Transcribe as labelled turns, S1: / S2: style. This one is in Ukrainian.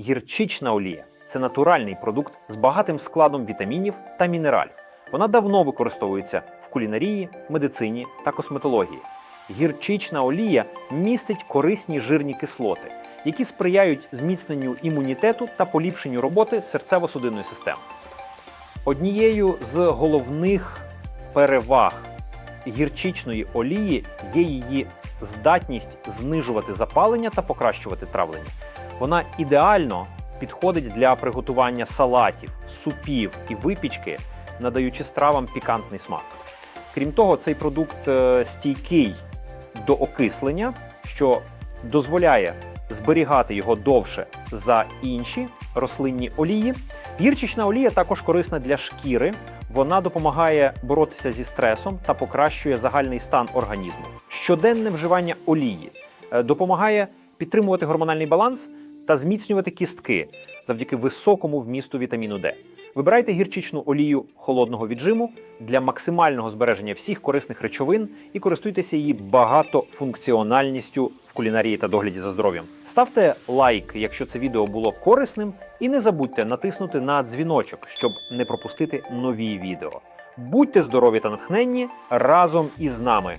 S1: Гірчична олія це натуральний продукт з багатим складом вітамінів та мінералів. Вона давно використовується в кулінарії, медицині та косметології. Гірчична олія містить корисні жирні кислоти, які сприяють зміцненню імунітету та поліпшенню роботи серцево-судинної системи. Однією з головних переваг гірчичної олії є її здатність знижувати запалення та покращувати травлення. Вона ідеально підходить для приготування салатів, супів і випічки, надаючи стравам пікантний смак. Крім того, цей продукт е, стійкий до окислення, що дозволяє зберігати його довше за інші рослинні олії. Гірчична олія також корисна для шкіри. Вона допомагає боротися зі стресом та покращує загальний стан організму. Щоденне вживання олії е, допомагає підтримувати гормональний баланс та зміцнювати кістки завдяки високому вмісту вітаміну Д. Вибирайте гірчичну олію холодного віджиму для максимального збереження всіх корисних речовин і користуйтеся її багатофункціональністю в кулінарії та догляді за здоров'ям. Ставте лайк, якщо це відео було корисним, і не забудьте натиснути на дзвіночок, щоб не пропустити нові відео. Будьте здорові та натхненні разом із нами!